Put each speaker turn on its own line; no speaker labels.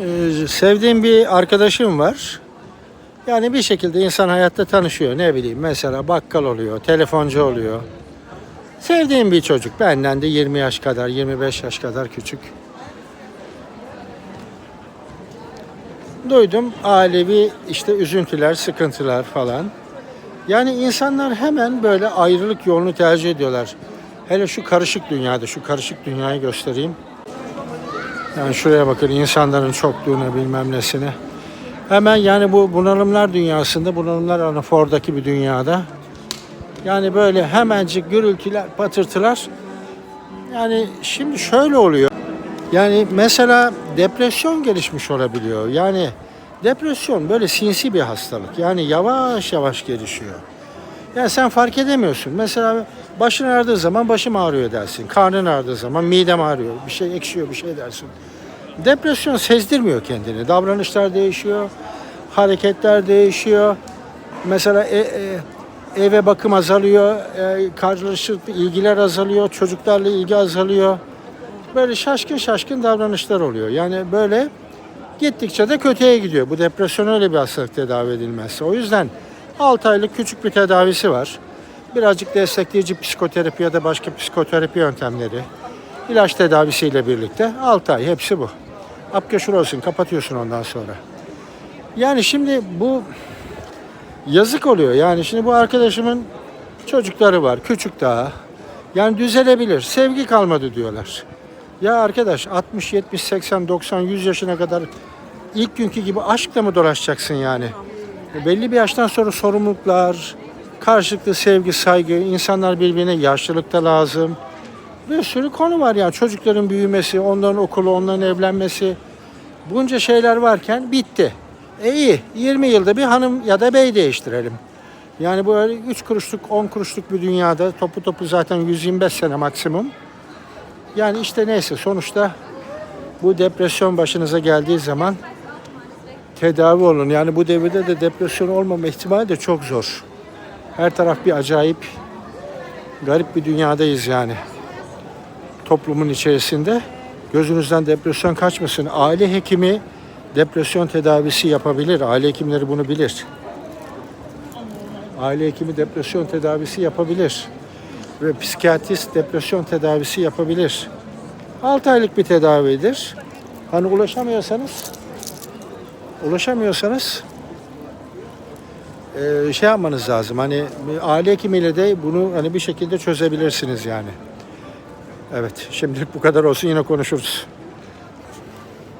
Ee, sevdiğim bir arkadaşım var. Yani bir şekilde insan hayatta tanışıyor. Ne bileyim mesela bakkal oluyor, telefoncu oluyor. Sevdiğim bir çocuk. Benden de 20 yaş kadar, 25 yaş kadar küçük. Duydum ailevi işte üzüntüler, sıkıntılar falan. Yani insanlar hemen böyle ayrılık yolunu tercih ediyorlar. Hele şu karışık dünyada, şu karışık dünyayı göstereyim. Yani şuraya bakın insanların çokluğuna bilmem nesine. Hemen yani bu bunalımlar dünyasında, bunalımlar anafordaki bir dünyada. Yani böyle hemencik gürültüler, patırtılar. Yani şimdi şöyle oluyor. Yani mesela depresyon gelişmiş olabiliyor. Yani depresyon böyle sinsi bir hastalık. Yani yavaş yavaş gelişiyor. Yani sen fark edemiyorsun. Mesela başın ağrıdığı zaman başım ağrıyor dersin. Karnın ağrıdığı zaman midem ağrıyor. Bir şey ekşiyor bir şey dersin. Depresyon sezdirmiyor kendini. Davranışlar değişiyor. Hareketler değişiyor. Mesela e, e, eve bakım azalıyor. E, karşılıklı ilgiler azalıyor. Çocuklarla ilgi azalıyor. Böyle şaşkın şaşkın davranışlar oluyor. Yani böyle gittikçe de kötüye gidiyor. Bu depresyon öyle bir hastalık tedavi edilmezse. O yüzden 6 aylık küçük bir tedavisi var. Birazcık destekleyici psikoterapi ya da başka psikoterapi yöntemleri. ilaç tedavisiyle birlikte 6 ay hepsi bu. Apkeşur olsun kapatıyorsun ondan sonra. Yani şimdi bu yazık oluyor. Yani şimdi bu arkadaşımın çocukları var. Küçük daha. Yani düzelebilir. Sevgi kalmadı diyorlar. Ya arkadaş 60, 70, 80, 90, 100 yaşına kadar ilk günkü gibi aşkla mı dolaşacaksın yani? E, Belli bir yaştan sonra sorumluluklar, karşılıklı sevgi, saygı, insanlar birbirine yaşlılıkta lazım. Bir sürü konu var yani çocukların büyümesi, onların okulu, onların evlenmesi. Bunca şeyler varken bitti. E iyi 20 yılda bir hanım ya da bey değiştirelim. Yani böyle 3 kuruşluk 10 kuruşluk bir dünyada topu topu zaten 125 sene maksimum. Yani işte neyse sonuçta bu depresyon başınıza geldiği zaman tedavi olun. Yani bu devirde de depresyon olmama ihtimali de çok zor. Her taraf bir acayip, garip bir dünyadayız yani. Toplumun içerisinde. Gözünüzden depresyon kaçmasın. Aile hekimi depresyon tedavisi yapabilir. Aile hekimleri bunu bilir. Aile hekimi depresyon tedavisi yapabilir. Ve psikiyatrist depresyon tedavisi yapabilir. 6 aylık bir tedavidir. Hani ulaşamıyorsanız ulaşamıyorsanız eee, şey yapmanız lazım. Hani aile hekimiyle de bunu hani bir şekilde çözebilirsiniz yani. Evet, şimdilik bu kadar olsun. Yine konuşuruz.